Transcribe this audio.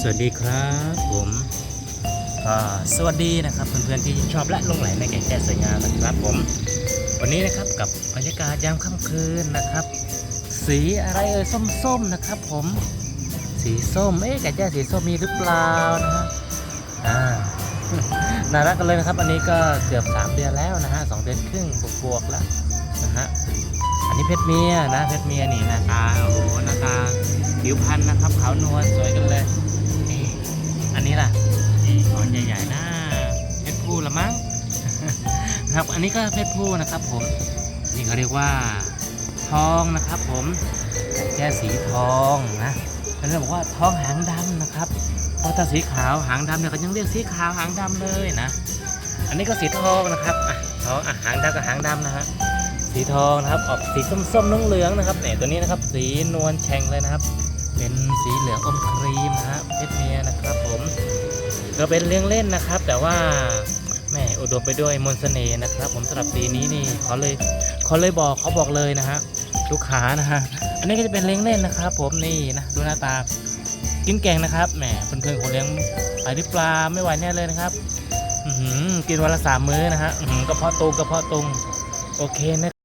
สวัสดีครับผมสวัสดีนะครับเพื่อนๆที่ชอบและลงไหลในแก่แก่สวยงามนะครับผมวันนี้นะครับกับบรรยากาศยามค่ำคืนนะครับ สีอะไรเอ่ยส้มๆนะครับ ผม สีส้มเอ๊ะแก่แจ้สีส้มมีหรือเปล่านะฮะอ่าน่ารักกันเลยนะครับ อันนี้ก็เกือบ 3 เดือนแล้วนะฮะสองเดือนครึ่งบวกๆแล้วนะฮะอันนี้เพชรเมียนะเพชรเมียนี่หน้าตาโอ้โหหน้าตาผิวพรรณนะครับขาวนวลสวยกันเลย ญ่ๆหน้าเพชรผู้ละมั้งนะครับอันนี้ก็เพชรผู้นะครับผมนี่เขาเรียกว่าทองนะครับ ผมแก้สีทองนะเขาเรียกบอกว่าทองหางดำนะครับเพราะถ้าสีขาวหางดำเนี่ยก็ยังเรียกสีขาวหางดำเลยนะ อันนี้ก็สีทองนะครับอะทองอะหางดำกับหางดำนะฮะสีทองนะครับออกสีส้มๆเหลืองนะครับเนี่ยตัวนี้นะครับสีนวลแฉ่งเลยนะครับ เป็นสีเหลืองอมครีมนะฮะเพชรเมียนะครับ ก็เป็นเลี้ยงเล่นนะครับ แต่ว่าแม่อุดมไปด้วยมนต์เสน่ห์นะครับ ผมสำหรับสีนี้นี่เขาเลยเขาเลยบอกเขาบอกเลยนะฮะลูกค้านะฮะอันนี้ก็จะเป็นเลี้ยงเล่นนะครับ ผมนี่นะดูหน้าตากินแกงนะครับแหมเพื่อนๆคงเลี้ยงไปหรือปลาไม่ไหวแน่เลยนะครับหือกินวันละสามมื้อนะฮะหือกระเพาะตุงกระเพาะตุงโอเคนะ